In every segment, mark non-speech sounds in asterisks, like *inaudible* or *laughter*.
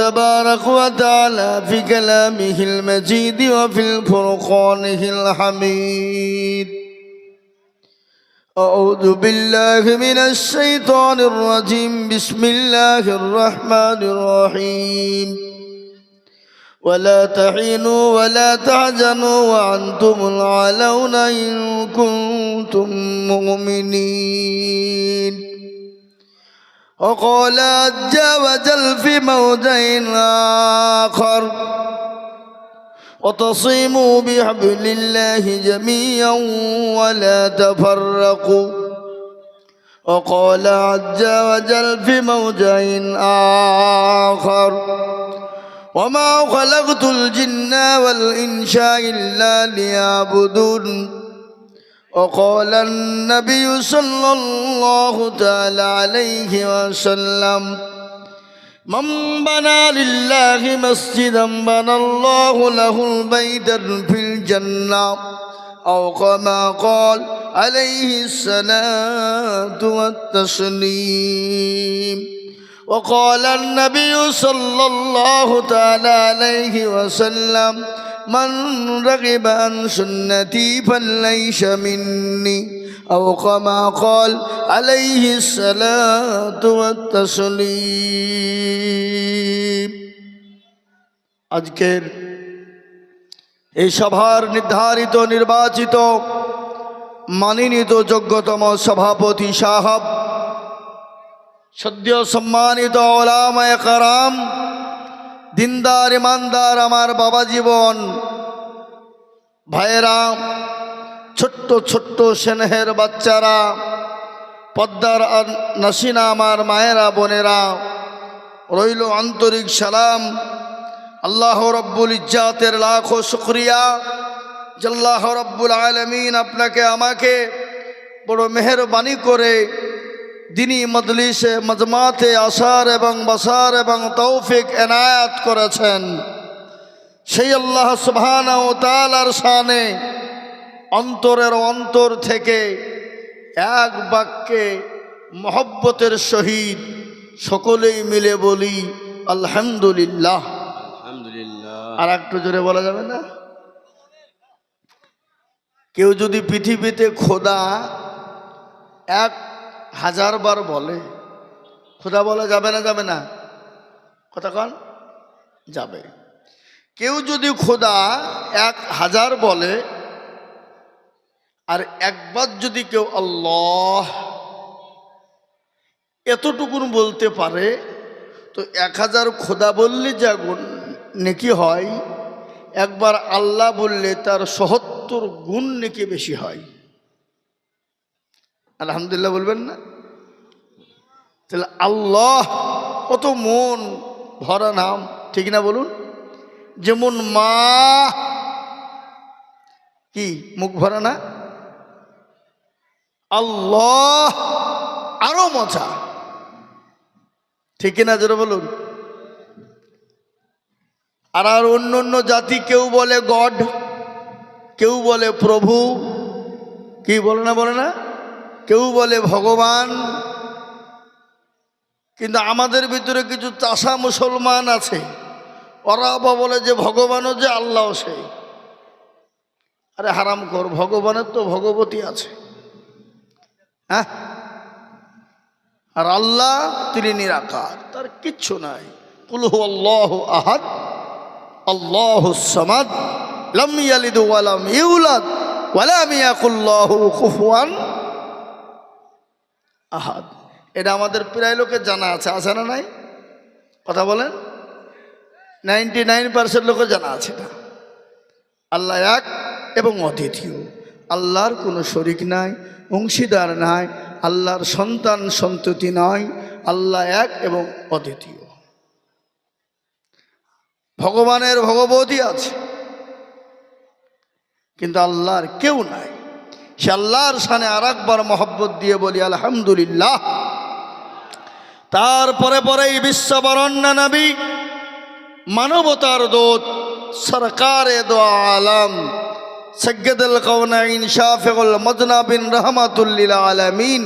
تبارك وتعالى في كلامه المجيد وفي الفرقانه الحميد. أعوذ بالله من الشيطان الرجيم. بسم الله الرحمن الرحيم. ولا تحينوا ولا تحزنوا وأنتم العلون إن كنتم مؤمنين. وقال عز وجل في موضع آخر وتصيموا بحبل الله جميعا ولا تفرقوا. وقال عز وجل في موضع آخر وما خلقت الجن والإنس إلا ليعبدون. وقال النبي صلى الله تعالى عليه وسلم من بنى لله مسجدا بنى الله له البيت في الجنة أو كما قال عليه الصلاة والتسليم وقال النبي صلى الله تعالى عليه وسلم من رغب عن سنتي فليس مني أو كما قال عليه الصلاة والتسليم আজকের এই সভার নির্ধারিত নির্বাচিত মানিনীত যোগ্যতম সভাপতি সাহাব সদ্য সম্মানিত ওলামায় কারাম দিনদার, ইমানদার আমার বাবা জীবন। ভাইয়েরা, ছোট্ট ছোট্ট স্নেহের বাচ্চারা, পদ্মার আর নাসিনা আমার মায়েরা, বোনেরা, রইল আন্তরিক সালাম। আল্লাহ রব্বুল ইজ্জাতের লাখো শুক্রিয়া। জাল্লাহ রব্বুল আলমিন আপনাকে, আমাকে বড় মেহরবানি করে দিনী মজলিসে মজমাতে আসার এবং বসার এবং তৌফিক এনায়াত করেছেন সেই আল্লাহ সুবহানা ও তালার শানে অন্তরের অন্তর থেকে এক বাক্যে মহব্বতের সহিত সকলেই মিলে বলি আলহামদুলিল্লাহ। আলহামদুলিল্লাহ। আর একটু জোরে বলা যাবে না? কেউ যদি পৃথিবীতে খোদা এক হাজার বার বলে। খোদা বলা, যাবে না যাবে না। কথা কন, যাবে। কেউ যদি খোদা এক হাজার বলে, আর একবার যদি কেউ আল্লাহ এতটুকুন বলতে পারে, তো এক হাজার খোদা বললে যা গুণ নেকি হয়, একবার আল্লাহ বললে তার সহত্তর গুণ নেকি বেশি হয়। আলহামদুলিল্লাহ বলবেন না? তাহলে আল্লাহ, কত মন, ভরা নাম, ঠিক না বলুন? যেমন মা, কি, মুখ ভরা না? আল্লাহ, আরও মজা। ঠিক না জোরে বলুন? আর আর অন্য অন্য জাতি কেউ বলে গড, কেউ বলে প্রভু, কি বলে না বলে না? কেউ বলে, ভগবান, কিন্তু আমাদের ভিতরে কিছু চাষা মুসলমান আছে। ওরা বলে যে, ভগবানও যে আল্লাহ সে আরে হারাম কর, ভগবানের তো ভগবতী আছে। হ্যাঁ? আর আল্লাহ তিনি নিরাকার, তার কিচ্ছু নাই। কুলহু আল্লাহ আহাদ, আল্লাহ সামাদ, লাম ইয়ালিদ ওয়ালাম ইউলাদ ওয়ালাম ইয়াকুল্লাহু কুফুয়ান। আহাদ। এটা আমাদের প্রায় লোকের জানা আছে আছে না নাই? কথা বলেন? নাইনটি নাইন পার্সেন্ট লোকের জানা আছে এটা। আল্লাহ এক এবং অদ্বিতীয়। আল্লাহর কোনো শরিক নাই, অংশীদার নাই, আল্লাহর সন্তান সন্ততি নয় আল্লাহ এক এবং অদ্বিতীয়। ভগবানের ভগবতী আছে, কিন্তু আল্লাহর কেউ নাই। সে আল্লাহর সানে আর একবার মহব্বত দিয়ে বলি, আলহামদুলিল্লাহ। তারপরে পরে এই বিশ্ববরণ্য নবী মানবতার দোত, সরকারে দো আলম, সৈয়দুল কৌনাইন শাফিউল মদনা বিন রহমাতুল্লিল আলমিন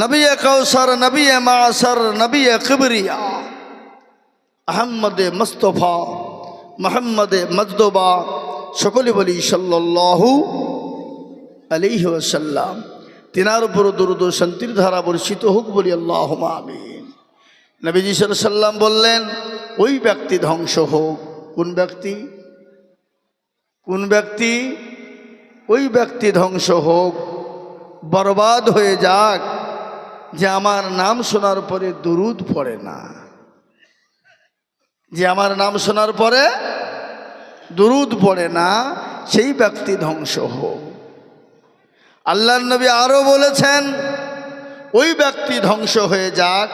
নবী কৌসর নবী মাসর নবী কিবরিয়া, আহম্মদে মুস্তফা, মোহাম্মদে মজদোবা, সকলে বলি সাল্লাল্লাহু আলাইহি ওয়াসাল্লাম, তিনার উপর দুরুদ শান্তির ধারা বর্ষিত হোক বলি আল্লাহ আমিন। নবীজি সাল্লাম বললেন, ওই ব্যক্তি ধ্বংস হোক। কোন ব্যক্তি? কোন ব্যক্তি? ওই ব্যক্তি ধ্বংস হোক, বরবাদ হয়ে যাক, যে আমার নাম শোনার পরে দুরুদ পড়ে না। যে আমার নাম শোনার পরে দুরুদ পড়ে না, সেই ব্যক্তি ধ্বংস হোক। আল্লাহ নবী আরও বলেছেন, ওই ব্যক্তি ধ্বংস হয়ে যাক,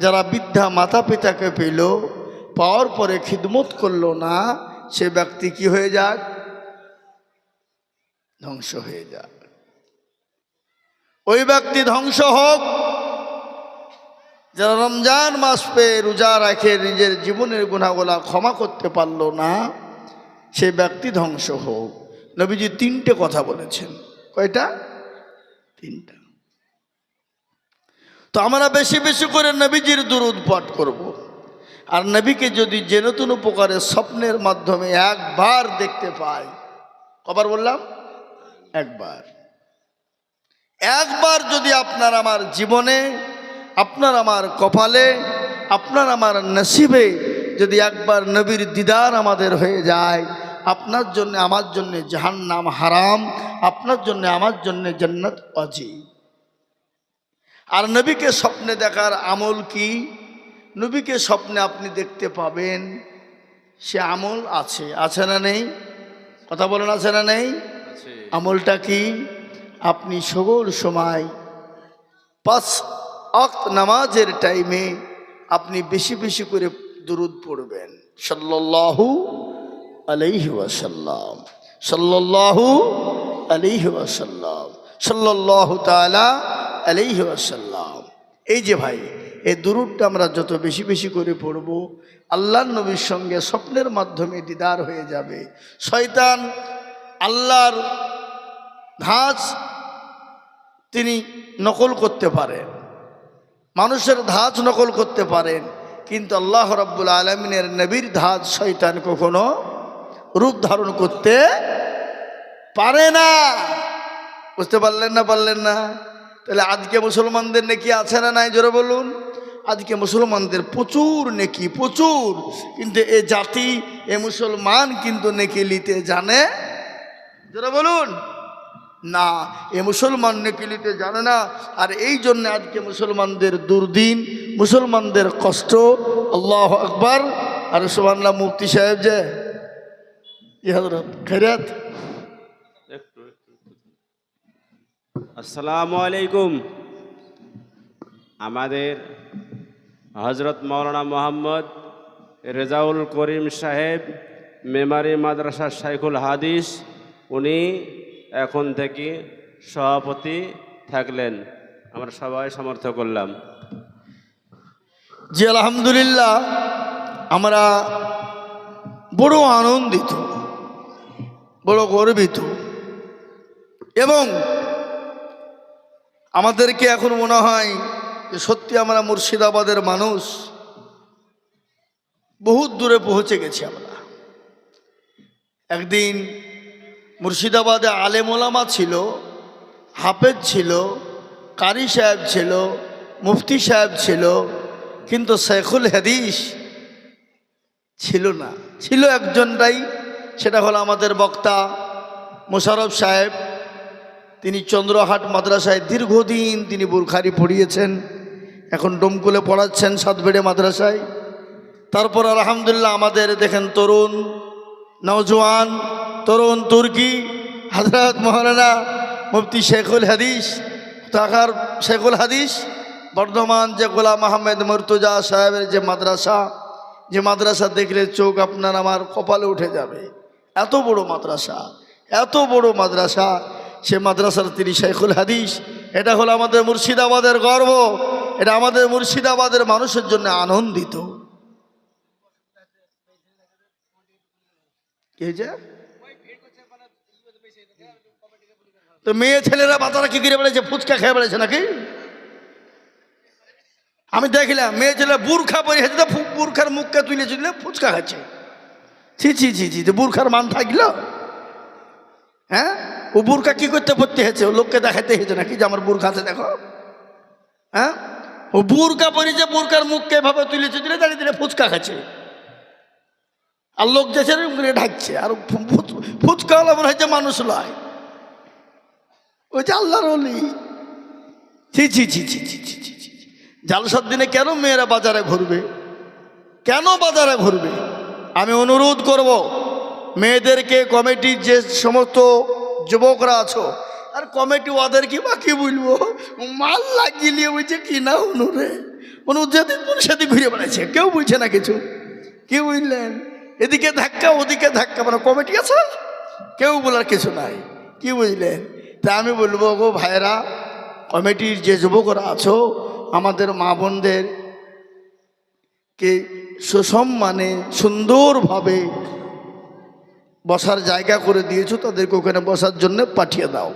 যারা বৃদ্ধা মাতা পিতাকে পেল, পাওয়ার পরে খিদমত করল না, সে ব্যক্তি কি হয়ে যাক? ধ্বংস হয়ে যাক। ওই ব্যক্তি ধ্বংস হোক, যারা রমজান মাস পেয়ে রোজা রাখে, নিজের জীবনের গুণাগুলা ক্ষমা করতে পারল না, সে ব্যক্তি ধ্বংস হোক। নবীজি তিনটে কথা বলেছেন। কয়টা? তিনটা। তো আমরা বেশি বেশি করে নবীজির দুরুদ পাঠ করব। আর নবীকে যদি যে নতুন উপকারের স্বপ্নের মাধ্যমে একবার দেখতে পাই, কবার বললাম? একবার। একবার যদি আপনার আমার জীবনে, আপনার আমার কপালে, আপনার আমার নসিবে যদি একবার নবীর দিদার আমাদের হয়ে যায়, আপনার জন্য, আমার জন্য জাহান্নাম হারাম আপনার জন্য আমার জন্য জান্নাত অজীব। আর নবীকে স্বপ্নে দেখার আমল কি? নবীকে স্বপ্নে আপনি দেখতে পাবেন সে আমল আছে। আছে না নেই? কথা বলেন আছে না নেই? আমলটা কি? আপনি সকল সময় পাঁচ অক্ত নামাজের টাইমে আপনি বেশি বেশি করে দুরুদ পড়বেন। সাল্লাল্লাহু আলাইহি ওয়াসাল্লাম। সাল্লাল্লাহু আলাইহি ওয়াসাল্লাম, সাল্লাল্লাহু তাআলা আলাইহি ওয়াসাল্লাম। এই যে ভাই, এই দুরুদটা আমরা যত বেশি বেশি করে পড়ব, আল্লাহর নবীর সঙ্গে স্বপ্নের মাধ্যমে দিদার হয়ে যাবে। শয়তান আল্লাহর ধাঁচ তিনি নকল করতে পারেন। মানুষের ধাঁচ নকল করতে পারেন, কিন্তু আল্লাহ রাব্বুল আলমিনের নবীর ধাঁচ শয়তান কখনো রূপ ধারণ করতে পারে না। বুঝতে পারলেন না পারলেন না? তাহলে আজকে মুসলমানদের নেকি আছে না নাই? জোরে বলুন। আজকে মুসলমানদের প্রচুর নেকি, প্রচুর। কিন্তু এ জাতি, এ মুসলমান কিন্তু নেকি নিতে জানে। জোরে বলুন। না, এ মুসলমান নেকিলিতে জানে না। আর এই জন্য আজকে মুসলমানদের দুর্দিন, মুসলমানদের কষ্ট। আল্লাহ আকবর। আর সুবান্লা মুফতি সাহেব যে, ই হজরত খেরাত একটু আসসালামু আলাইকুম। আমাদের হজরত মৌলানা মোহাম্মদ রেজাউল করিম সাহেব, মেমারি মাদ্রাসা শাইখুল হাদিস, উনি এখন থেকে সভাপতি থাকলেন। আমরা সবাই সমর্থ করলাম। জি, আলহামদুলিল্লাহ, আমরা বড় আনন্দিত, বড় গর্বিত এবং আমাদেরকে এখন মনে হয় যে সত্যি আমরা মুর্শিদাবাদের মানুষ। বহুত দূরে পৌঁছে গেছি আমরা। একদিন মুর্শিদাবাদে আলেমোলামা ছিল, হাফেজ ছিল, কারি সাহেব ছিল, মুফতি সাহেব ছিল, কিন্তু শেখুল হাদিস ছিল না। ছিল একজনটাই, সেটা হলো আমাদের বক্তা মোশারফ সাহেব। তিনি চন্দ্রহাট মাদ্রাসায় দীর্ঘদিন তিনি বুরখারি পড়িয়েছেন। এখন ডোমকুলে পড়াচ্ছেন সাতবেড়ে মাদ্রাসায়। তারপর আলহামদুলিল্লাহ আমাদের দেখেন তরুণ নওজোয়ান, তরুণ তুর্কি হজরত মহারানা মুফতি শেখুল হাদিস তাকার শেখুল হাদিস, বর্ধমান যে গোলাম আহমেদ মর্তুজা সাহেবের যে মাদ্রাসা যে মাদ্রাসা দেখলে চোখ আপনার আমার কপালে উঠে যাবে। এত বড় মাদ্রাসা, এত বড় মাদ্রাসা সে মাদ্রাসার তিনি শেখুল হাদিস। এটা হলো আমাদের মুর্শিদাবাদের গর্ব। এটা আমাদের মুর্শিদাবাদের মানুষের জন্য আনন্দিত। তো মেয়ে ছেলেরা বাতারা কি করে বেড়েছে ফুচকা খেয়ে বেড়েছে নাকি? আমি দেখলাম, মেয়ে ছেলে বুর্খা পরে বুর্খার মুখকে তুলে তুলে ফুচকা খাচ্ছে। ছি ছি ছি ছি বুর্খার মান থাকল? হ্যাঁ? ও বুর্খা কি করতে পড়তে হয়েছে? ও লোককে দেখাতে হয়েছে নাকি যে আমার বুর্খা আছে, দেখো। হ্যাঁ? ও বুর্খা পরে যে বুর্খার মুখকে এভাবে তুলেছে তুলে দাঁড়িয়ে দিলে ফুচকা খাচ্ছে। আর লোক যে করে ঢাকছে, আর ফুচকা ফুচকাওয়ালা মনে হচ্ছে মানুষ লয়। ওই যে আল্লাহর অলি ছি ছি ছি ছি ছি ছি ছি ছি। জালসার দিনে কেন মেয়েরা বাজারে ঘুরবে? কেন বাজারে ঘুরবে? আমি অনুরোধ করব, মেয়েদেরকে কমিটির যে সমস্ত যুবকরা আছো। আর কমিটি ওদের কি বা কি বলব? মাল লাগিয়ে বলছে কি না অনুরে অনু যেদিন মন সেদিন ঘুরে বেড়াচ্ছে কেউ বুঝছে না কিছু। কি বুঝলেন? এদিকে ধাক্কা, ওদিকে ধাক্কা। মানে কমিটি আছে? কেউ বলার কিছু নাই। কি বুঝলেন? তা আমি বলব গো ভাইরা কমিটির যে যুবকরা আছো, আমাদের মা বোনদের কে সুসম্মানে সুন্দরভাবে বসার জায়গা করে দিয়েছ, তাদেরকে ওখানে বসার জন্য পাঠিয়ে দাও।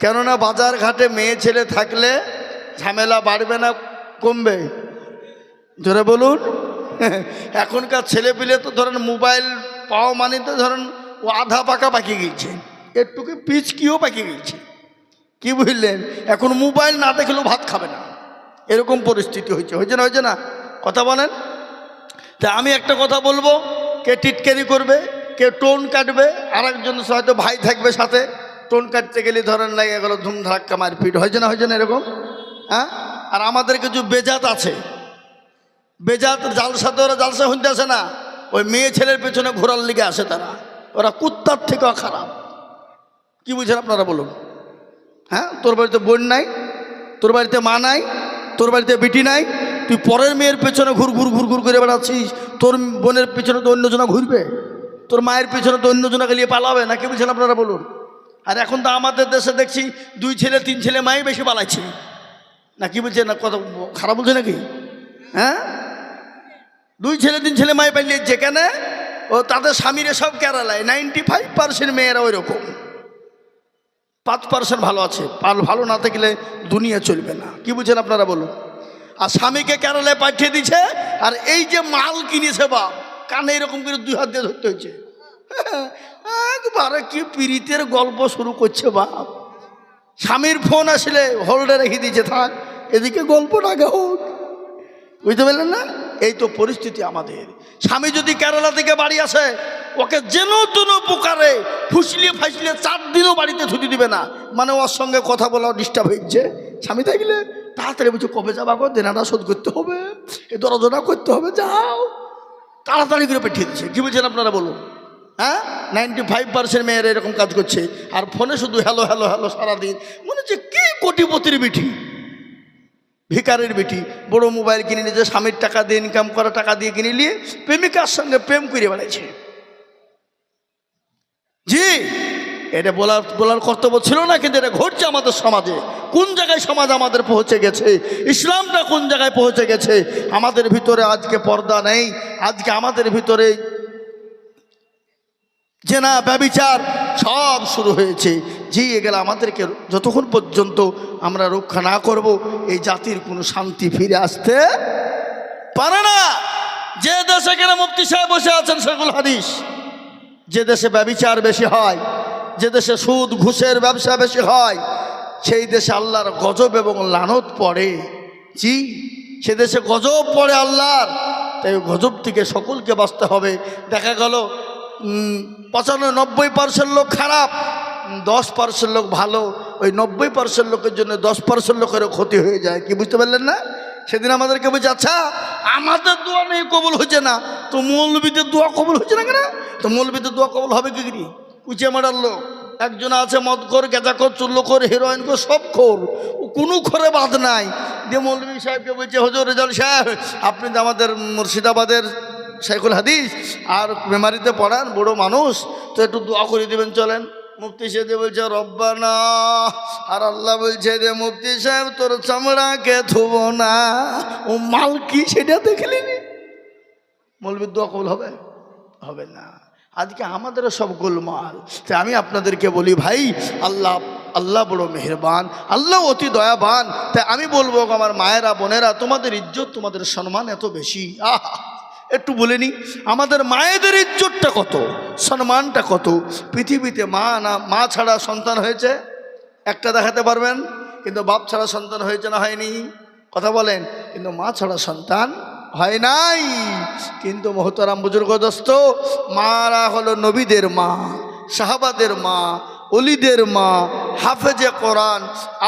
কেননা বাজার ঘাটে মেয়ে ছেলে থাকলে ঝামেলা বাড়বে না, কমবে। ধরে বলুন। *laughs* এখনকার ছেলে পেলে তো ধরেন মোবাইল পাওয়া মানে তো ধরেন ও আধা পাকা পাকি গিয়েছে একটুকে পিচকিও পাকি গিয়েছে কি বুঝলেন? এখন মোবাইল না দেখলেও ভাত খাবে না। এরকম পরিস্থিতি হয়েছে। হয়েছে না হয়েছে না? কথা বলেন? তা আমি একটা কথা বলব, কে টিটকারি করবে? কে টোন কাটবে আর একজন হয়তো ভাই থাকবে সাথে। টোন কাটতে গেলে ধরেন লাগে গেলো ধুমধাক্কা মারপিট হয়েছে না হয়েছে না, এরকম? হ্যাঁ? আর আমাদের কিছু বেজাত আছে। বেজাত জালসাতে ওরা জালসা শুনতে আসে না। ওই মেয়ে ছেলের পেছনে ঘোরার লিগে আসে তারা। ওরা কুত্তার থেকেও খারাপ। কি বুঝছেন আপনারা বলুন? হ্যাঁ? তোর বাড়িতে বোন নাই, তোর বাড়িতে মা নাই, তোর বাড়িতে বেটি নাই, তুই পরের মেয়ের পেছনে ঘুর ঘুর ঘুর ঘুর করে বেড়াচ্ছিস, তোর বোনের পেছনে তো অন্যজনা ঘুরবে। তোর মায়ের পিছনে তো অন্যজনা গেলিয়ে পালাবে না, কি বলছেন আপনারা বলুন? আর এখন তো আমাদের দেশে দেখছি দুই ছেলে, তিন ছেলে মাই বেশি পালাচ্ছে। না, কি বলছে না কত খারাপ বলছে নাকি? হ্যাঁ? দুই ছেলে, তিন ছেলে মাই পালিয়ে যেখানে ও তাদের স্বামীরা সব কেরালায় নাইনটি ফাইভ পার্সেন্ট মেয়েরা ওই রকম পাঁচ পার্সেন্ট ভালো আছে। পাল ভালো না থাকলে দুনিয়া চলবে না। কি বুঝছেন আপনারা বলুন? আর স্বামীকে কেরালায় পাঠিয়ে দিছে আর এই যে মাল কিনেছে বাপ কানে এরকম করে দুই হাত দিয়ে ধরতে হয়েছে। একবারে কি পীড়িতের গল্প শুরু করছে বাপ। স্বামীর ফোন আসলে হোল্ডে রেখে দিয়েছে, থাক, এদিকে গল্পটা আগে হোক। বুঝতে পারলেন না? এই তো পরিস্থিতি আমাদের। স্বামী যদি কেরালা থেকে বাড়ি আসে, ওকে যেন তেন প্রকারে ফুসলিয়ে ফাসলিয়ে চার দিনও বাড়িতে ছুটি দিবে না। মানে ওর সঙ্গে কথা বলা ডিস্টার্ব হচ্ছে স্বামী থাকলে তাড়াতাড়ি বলছে, কবে যাবা গো? দেনাটা শোধ করতে হবে। এ দরজনা করতে হবে, যাও। তাড়াতাড়ি করে পাঠিয়ে দিচ্ছে কী বলছেন আপনারা বলুন? হ্যাঁ? নাইনটি ফাইভ পার্সেন্ট মেয়েরা এরকম কাজ করছে। আর ফোনে শুধু হ্যালো হ্যালো হ্যালো সারাদিন। মনে হচ্ছে কি কোটিপতির বিঠি? ভিকারের বেটি বড় মোবাইল কিনে নিয়েছে স্বামীর টাকা দিয়ে ইনকাম করা টাকা দিয়ে কিনে নিয়ে প্রেমিকার সঙ্গে প্রেম করে বেড়াইছে। জি। এটা বলার বলার কর্তব্য ছিল না, কিন্তু এটা ঘটছে আমাদের সমাজে। কোন জায়গায় সমাজ আমাদের পৌঁছে গেছে? ইসলামটা কোন জায়গায় পৌঁছে গেছে? আমাদের ভিতরে আজকে পর্দা নেই। আজকে আমাদের ভিতরে যে না ব্যবিচার সব শুরু হয়েছে। জি এগুলো আমাদেরকে যতক্ষণ পর্যন্ত আমরা রক্ষা না করব, এই জাতির কোনো শান্তি ফিরে আসতে পারে না। যে দেশে কেন মুফতি সাহেব বসে আছেন সেগুলো হাদিস, যে দেশে ব্যবিচার বেশি হয় যে দেশে সুদ, ঘুষের ব্যবসা বেশি হয়, সেই দেশে আল্লাহর গজব এবং লানত পড়ে। জি, সে দেশে গজব পড়ে আল্লাহর। তাই গজব থেকে সকলকে বাঁচতে হবে। দেখা গেল পঁচানব্বই নব্বই পার্সেন্ট লোক খারাপ, দশ পার্সেন্ট লোক ভালো। ওই নব্বই পার্সেন্ট লোকের জন্য দশ পার্সেন্ট লোকেরও ক্ষতি হয়ে যায়। কি বুঝতে পারলেন না? সেদিন আমাদেরকে বলছে আচ্ছা আমাদের দোয়া নেই, কবুল হচ্ছে না। তো মৌলবীদের দোয়া কবুল হচ্ছে না কেন? তো মৌলবীদের দোয়া কবুল হবে কি উঁচে মারার লোক। একজন আছে মদ কর গেঁজা কর চুল্লো কর হিরোইন কর সব খোর। কোনো খরে বাদ নাই। দিয়ে মৌলবী সাহেবকে বলছে, হজর রেজাল সাহেব, আপনি তো আমাদের মুর্শিদাবাদের শেখুল হাদিস আর মেমারিতে পড়ান, বড় মানুষ, তো একটু দোয়া করে দিবেন, চলেন। মুফতি সাহেব বলছে, রব্বানা। আর আল্লাহ বলছে যে মুফতি সাহেব, তোর চামড়াকে থুব না। ও মাল কি সেটা দেখলি নি মৌলবীর দোয়া কবুল হবে? হবে না। আজকে আমাদেরও সব গোলমাল। তাই আমি আপনাদেরকে বলি, ভাই, আল্লাহ আল্লাহ বড় মেহেরবান, আল্লাহ অতি দয়াবান। তাই আমি বলব, আমার মায়েরা, বোনেরা, তোমাদের ইজ্জত, তোমাদের সম্মান এত বেশি। আহা, একটু বলে নি, আমাদের মায়েদের ইজ্জতটা কত? সম্মানটা কত? পৃথিবীতে মা না, মা ছাড়া সন্তান হয়েছে? একটা দেখাতে পারবেন? কিন্তু বাপ ছাড়া সন্তান হয়েছে না হয়নি? কথা বলেন, কিন্তু মা ছাড়া সন্তান হয় নাই। কিন্তু মহতারাম বুজুর্গ দোস্ত, মারা হলো নবীদের মা শাহাবাদের মা অলিদের মা, হাফেজে কোরআন,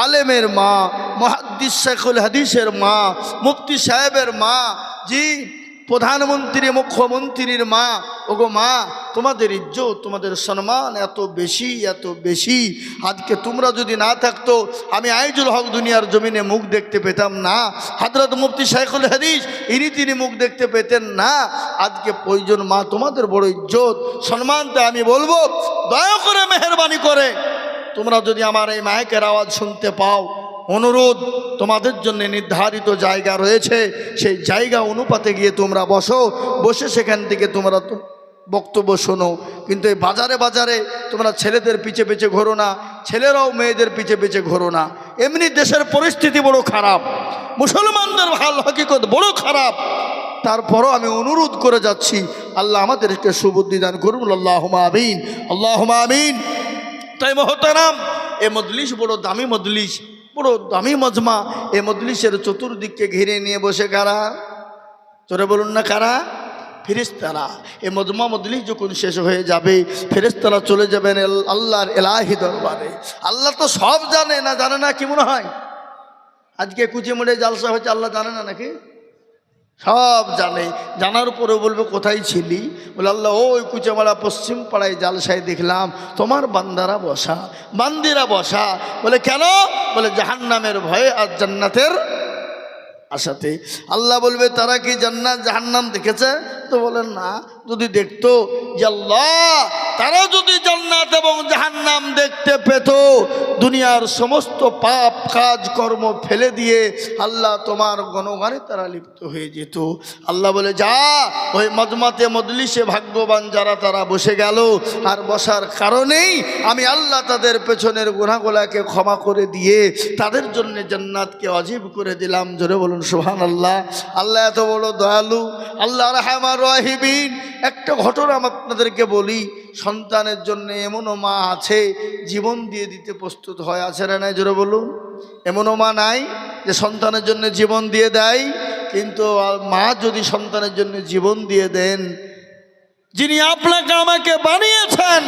আলেমের মা, মহাদ্দিস শেখুল হাদিসের মা, মুফতি সাহেবের মা, জি প্রধানমন্ত্রী, মুখ্যমন্ত্রীর মা, ওগো মা, তোমাদের ইজ্জত, তোমাদের সম্মান এত বেশি এত বেশি। আজকে তোমরা যদি না থাকতো, আমি আইজুল হক দুনিয়ার জমিনে মুখ দেখতে পেতাম না। হাজরত মুফতি শাইখুল হাদিস, ইনি তিনি মুখ দেখতে পেতেন না। আজকে প্রয়োজন মা, তোমাদের বড় ইজ্জত, সম্মানটা আমি বলব। দয়া করে মেহরবানি করে। তোমরা যদি আমার এই মায়কের আওয়াজ শুনতে পাও অনুরোধ তোমাদের জন্য নির্ধারিত জায়গা রয়েছে। সেই জায়গা অনুপাতে গিয়ে তোমরা বসো। বসে সেখান থেকে তোমরা বক্তব্য শোনো। কিন্তু এই বাজারে বাজারে তোমরা ছেলেদের পিছে পিছে ঘোরো না, ছেলেরাও মেয়েদের পিছে পিছে ঘোরো না। এমনি দেশের পরিস্থিতি বড় খারাপ। মুসলমানদের ভালো হকিকত বড় খারাপ। তারপরও আমি অনুরোধ করে যাচ্ছি, আল্লাহ আমাদেরকে সুবুদ্ধি দান করুন। আল্লাহ আমিন। আল্লাহ আমিন। তাই মহতারাম, এ মজলিস বড় দামি মজলিস। বড় দামি মজমা এ মজলিসের চতুর্দিককে ঘিরে নিয়ে বসে কারা? তোরে বলুন না কারা? ফেরেস্তারা এ মজমা মজলিস যখন শেষ হয়ে যাবে ফেরেস্তারা চলে যাবেন আল্লাহর এলাহি দরবারে। আল্লাহ তো সব জানে, না জানে না কি মনে হয়? আজকে কুচিমুড়ে জালসা হয়েছে, আল্লাহ জানে না নাকি? সব জানে। জানার পরে বলবে, কোথায় ছিলি? বলে, আল্লাহ, ওই কুচামালা পশ্চিম পাড়ায় জালসায় দেখলাম, তোমার বান্দারা বসা, বান্দিরা বসা। বলে, কেন? বলে, জাহান্নামের ভয়ে আর জান্নাতের আশাতে। আল্লাহ বলবে, তারা কি জান্নাত জাহান্নাম দেখেছে? তো বলেন না, যদি দেখতো যে আল্লাহ তারা যদি জান্নাত এবং জাহান্নাম দেখতে পেত, দুনিয়ার সমস্ত পাপ কাজ কর্ম ফেলে দিয়ে আল্লাহ তোমার গণগানে তারা লিপ্ত হয়ে যেত। আল্লাহ বলে, যা, ওই মজমাতে, মজলিসে ভাগ্যবান যারা তারা বসে গেল। আর বসার কারণেই আমি আল্লাহ তাদের পেছনের গুনাগুলাকে ক্ষমা করে দিয়ে তাদের জন্য জান্নাতকে অজীব করে দিলাম। জোরে বলুন সুহান আল্লাহ আল্লাহ এত বড় দয়ালু, আল্লাহ রাহমান রাহিবিন, একটা ঘটনা আমি আপনাদেরকে বলি, সন্তানের জন্য এমনও মা আছে, জীবন দিয়ে দিতে প্রস্তুত হয়, আছে না নাই? জোরে বলুন। এমনও মা নাই যে সন্তানের জন্য জীবন দিয়ে দেয়, কিন্তু মা যদি সন্তানের জন্য জীবন দিয়ে দেন, যিনি আপনাকে আমাকে বানিয়েছেন,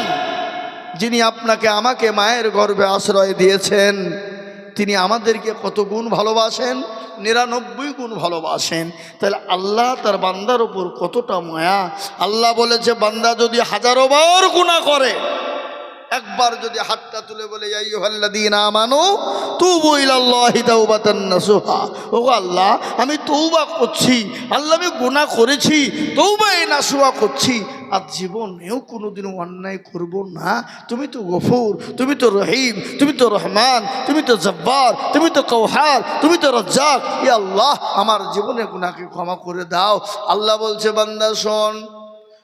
যিনি আপনাকে আমাকে মায়ের গর্ভে আশ্রয় দিয়েছেন তিনি আমাদেরকে কত গুণ ভালোবাসেন? নিরানব্বই গুণ ভালোবাসেন। তাহলে আল্লাহ তার বান্দার ওপর কতটা মায়া। আল্লাহ বলেছে, বান্দা যদি হাজারো বার গুণা করে, একবার যদি হাতটা তুলে বলে ও আল্লাহ, আমি তৌবা করছি, আল্লাহ আমি গুনাহ করেছি তৌবা এই নাসুহা করছি। আর জীবনেও কোনোদিন অন্যায় করব না। তুমি তো গফুর, তুমি তো রহিম, তুমি তো রহমান, তুমি তো জব্বার, তুমি তো কৌহার তুমি তো রজ্জাক। ই আল্লাহ, আমার জীবনে গুনাহকে ক্ষমা করে দাও। আল্লাহ বলছে, বান্দা, শোন,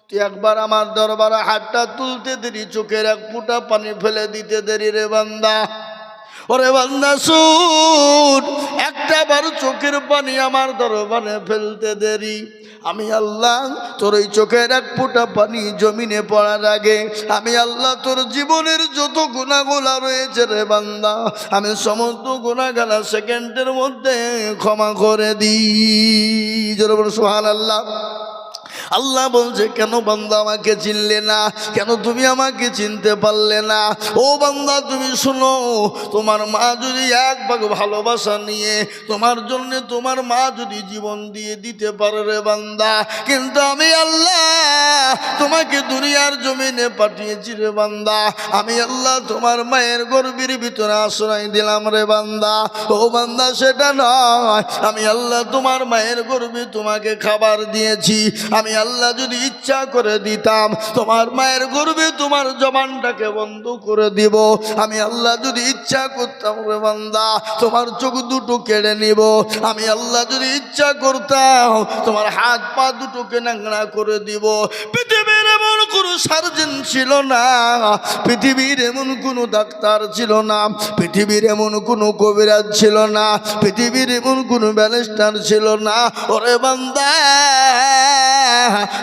তুই একবার আমার দরবারে হাতটা তুলতে দেরি, চোখের এক ফুটা পানি ফেলে দিতে দেরি রে বান্দা। ওরে বান্দা, শুন একটা বার চোখের পানি আমার দরবারে ফেলতে দেরি। আমি আল্লাহ তোর ওই চোখের এক ফোঁটা পানি জমিনে পড়ার আগে, আমি আল্লাহ তোর জীবনের যত গুণাগুলা রয়েছে রে বান্দা, আমি সমস্ত গুণাগালা সেকেন্ডের মধ্যে ক্ষমা করে দিই। জোর সোহান আল্লাহ আল্লাহ বলছে, কেন বান্দা আমাকে চিনলে না? কেন তুমি আমাকে চিনতে পারলে না? ও বান্দা, তুমি শোনো, তোমার মা যদি এক ভাগ ভালোবাসা নিয়ে তোমার জন্য তোমার মা যদি জীবন দিয়ে দিতে পারে রে বান্দা, কিন্তু আমি আল্লাহ তোমাকে দুনিয়ার জমিনে পাঠিয়েছি রে বান্দা, আমি আল্লাহ তোমার মায়ের গর্বের ভিতরে আশ্রয় দিলাম রে বান্দা, ও বান্দা, সেটা নয়, আমি আল্লাহ তোমার মায়ের গর্বে তোমাকে খাবার দিয়েছি, আমি আল্লাহ যদি ইচ্ছা করে দিতাম, তোমার মায়ের গর্বে তোমার জবানটাকে বন্ধ করে দিব। আমি আল্লাহ যদি ইচ্ছা করতাম রে বান্দা, তোমার চোখ দুটো কেড়ে নিব। আমি আল্লাহ যদি ইচ্ছা করতাম, তোমার হাত পা দুটোকে নাংড়া করে দিব। এমন কোনো সার্জন ছিল না। পৃথিবীর এমন কোনো ডাক্তার ছিল না। পৃথিবীর এমন কোনো কবিরাজ ছিল না। পৃথিবীর এমন কোনো ব্যালেস্টার ছিল না। ওরে বান্দা,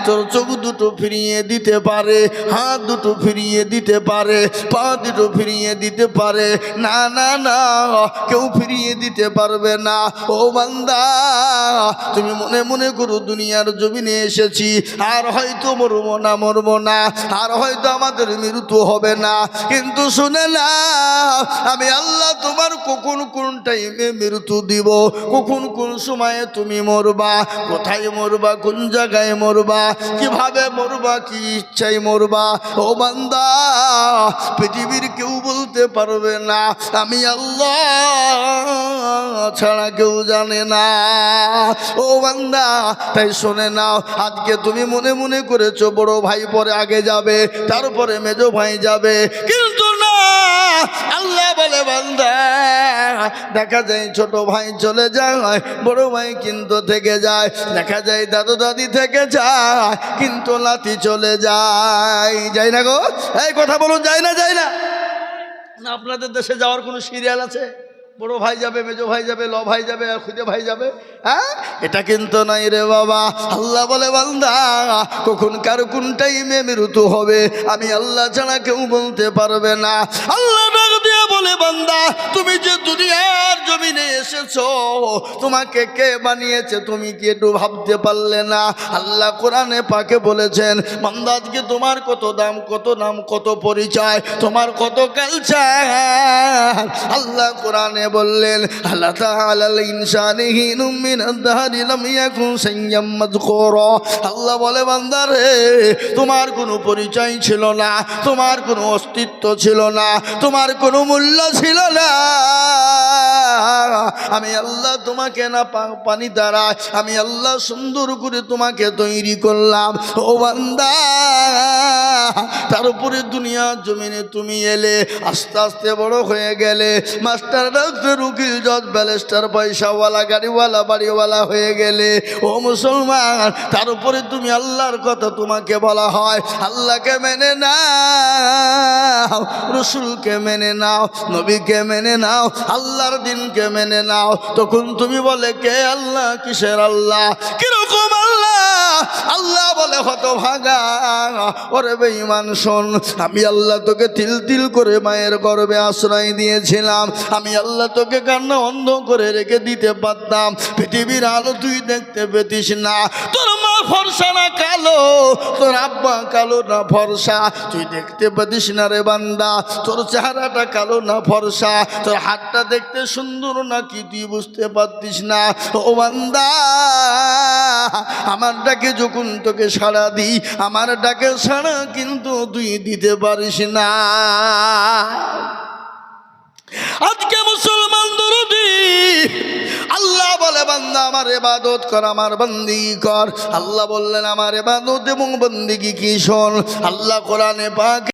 তোর চোখ দুটো ফিরিয়ে দিতে পারে, হাত দুটো ফিরিয়ে দিতে পারে, পা দুটো ফিরিয়ে দিতে পারে। না না না, কেউ ফিরিয়ে দিতে পারবে না। ও বান্দা, তুমি মনে মনে করো দুনিয়ার জমিনে এসেছি, আর হয়তো মরবো না মরবো না। আর হয়তো আমাদের মৃত্যু হবে না। কিন্তু শুনে না আমি আল্লাহ তোমার কখন কোন টাইমে মৃত্যু দিব? কখন কোন সময়ে তুমি মরবা? কোথায় মরবা? কোন জায়গায় মরবা? কীভাবে মরবা? কি ইচ্ছায় মরবা? ও বান্দা, পৃথিবীর কেউ বলতে পারবে না। আমি আল্লাহ ছাড়া কেউ জানে না। ও বান্দা, তাই শোনে নাও, আজকে তুমি মনে মনে করেছ, বড় ভাই পরে আগে যাবে, তারপরে মেজো ভাই যাবে। কিন্তু না, আল্লাহ বলে দেখা যায় ছোট ভাই চলে যায়, বড় ভাই কিন্তু থেকে যায়। দেখা যায় দাদু দাদি থেকে যায়, কিন্তু লাতি চলে যায়। যাই না গো? এই কথা বলুন, যায় না না। না, আপনাদের দেশে যাওয়ার কোনো সিরিয়াল আছে? বড় ভাই যাবে, মেজো ভাই যাবে, ল ভাই যাবে, আর খুদে ভাই যাবে হ্যাঁ? এটা কিন্তু নাই রে বাবা। আল্লাহ বলে, বান্দা, কখন কার কোন টাইমে মৃত্যু হবে, আমি আল্লাহ ছাড়া কেউ বলতে পারবে না। আল্লাহ বলে, বান্দা, তুমি যে দুনিয়ার জমিনে এসেছ, তোমাকে কে বানিয়েছে তুমি কি একটু ভাবতে পারলে না? আল্লাহ কোরআনে পাকে বলেছেন, বান্দা, আজকে তোমার কত দাম, কত নাম, কত পরিচয়, তোমার কত কালচার আল্লাহ কোরআনে বললেন আল্লাহ তাআলাল ইনসানি হিনুম মিন আদ-দাহরি লাম ইয়াকুন সাইয়্যাম মাযকুরা। আল্লাহ বলে, বান্দা রে, তোমার কোনো পরিচয় ছিল না, তোমার কোনো অস্তিত্ব ছিল না, তোমার কোনো মূল্য ছিল না। আমি আল্লাহ তোমাকে না পানি দ্বারা, আমি আল্লাহ সুন্দর করে তোমাকে তৈরি করলাম। ও বান্দা, তার উপরে দুনিয়া জমিনে তুমি এলে, আস্তে আস্তে বড় হয়ে গেলে, মাস্টার ডাক্তার, উকিল, জজ ব্যালেস্টার পয়সাওয়ালা, গাড়িওয়ালা, বাড়িওয়ালা হয়ে গেলে, ও মুসলমান, তার উপরে তুমি আল্লাহর কথা তোমাকে বলা হয়। আল্লাহকে মেনে নাও, রসুলকে মেনে নাও, নবীকে মেনে নাও, আল্লাহর দিনকে মেনে নাও। তখন তুমি বলে, কে আল্লাহ? কিসের আল্লাহ? কীরকম আল্লাহ? আল্লাহ বলে হত ভাগা ওরে বেঈমান, শোন, আমি আল্লাহ তোকে তিল তিল করে মায়ের গর্বে আশ্রয় দিয়েছিলাম। আমি আল্লাহ তোকে কান্না অন্ধ করে রেখে দিতে পারতাম। পৃথিবীর আলো তুই দেখতে পেতিস না। তোর মা ফর্সা না কালো? তোর আব্বা কালো না ফর্সা? তুই দেখতে পাতিস না রে বান্দা। তোর চেহারাটা কালো না ফর্সা। তোর হাতটা দেখতে সুন্দর না কি তুই বুঝতে পারতিস না? ও বান্দা, আমার ডাকে যখন তোকে সাড়া দিই, আমার ডাকে সাড়া কিন্তু তুই দিতে পারিস না। আজকে মুসলমান দরদি। আল্লাহ বলে, বান্দা, আমার এবাদত কর, আমার বন্দি কর। আল্লাহ বললেন, আমার এবাদত এবং বন্দিগি কি শোন? আল্লাহ কোরআনে পাক